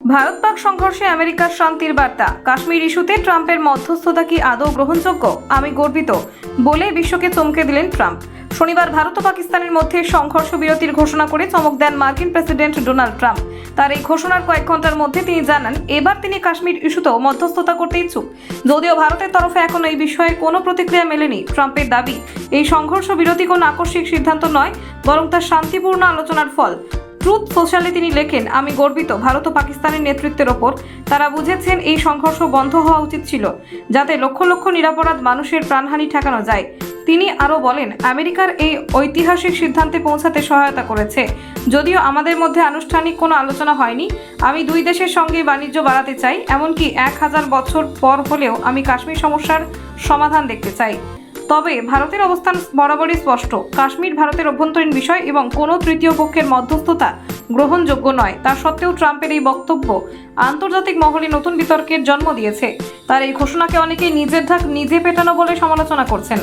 ভারত পাক সংঘর্ষে আমেরিকার শান্তির বার্তা। কাশ্মীর ইস্যুতে ট্রাম্পের মধ্যস্থতা কি আদৌ গ্রহণযোগ্য? আমি গর্বিত, বলে বিশ্বকে চমকে দিলেন ট্রাম্প। শনিবার ভারত ও পাকিস্তানের মধ্যে সংঘর্ষ বিরতির ঘোষণা করে চমক দেন মার্কিন প্রেসিডেন্ট ডোনাল্ড ট্রাম্প। তার এই ঘোষণার কয়েক ঘণ্টার মধ্যে তিনি জানান, এবার তিনি কাশ্মীর ইস্যুতেও মধ্যস্থতা করতে ইচ্ছুক। যদিও ভারতের তরফে এখন এই বিষয়ে কোনো প্রতিক্রিয়া মেলেনি ট্রাম্পের দাবি। এই সংঘর্ষ বিরতি কোনো আকস্মিক সিদ্ধান্ত নয়, বরং তা শান্তিপূর্ণ আলোচনার ফল। ট্রুথ সোশ্যালে তিনি লেখেন, আমি গর্বিত, ভারত ও পাকিস্তানের নেতৃত্বের ওপর। তারা বুঝেছেন এই সংঘর্ষ বন্ধ হওয়া উচিত ছিল, যাতে লক্ষ লক্ষ নিরাপরাধ মানুষের প্রাণহানি ঠেকানো যায়। তিনি আরও বলেন, আমেরিকার এই ঐতিহাসিক সিদ্ধান্তে পৌঁছাতে সহায়তা করেছে। যদিও আমাদের মধ্যে আনুষ্ঠানিক কোনো আলোচনা হয়নি, আমি দুই দেশের সঙ্গে বাণিজ্য বাড়াতে চাই, এমনকি এক হাজার বছর পর হলেও আমি কাশ্মীর সমস্যার সমাধান দেখতে চাই। তবে ভারতের অবস্থান বরাবরই স্পষ্ট। কাশ্মীর ভারতের অভ্যন্তরীণ বিষয় এবং কোনো তৃতীয় পক্ষের মধ্যস্থতা গ্রহণযোগ্য নয়। তা সত্ত্বেও ট্রাম্পের এই বক্তব্য আন্তর্জাতিক মহলে নতুন বিতর্কের জন্ম দিয়েছে। তার এই ঘোষণাকে অনেকেই নিজের ধাক নিজে পেটানো বলে সমালোচনা করছেন।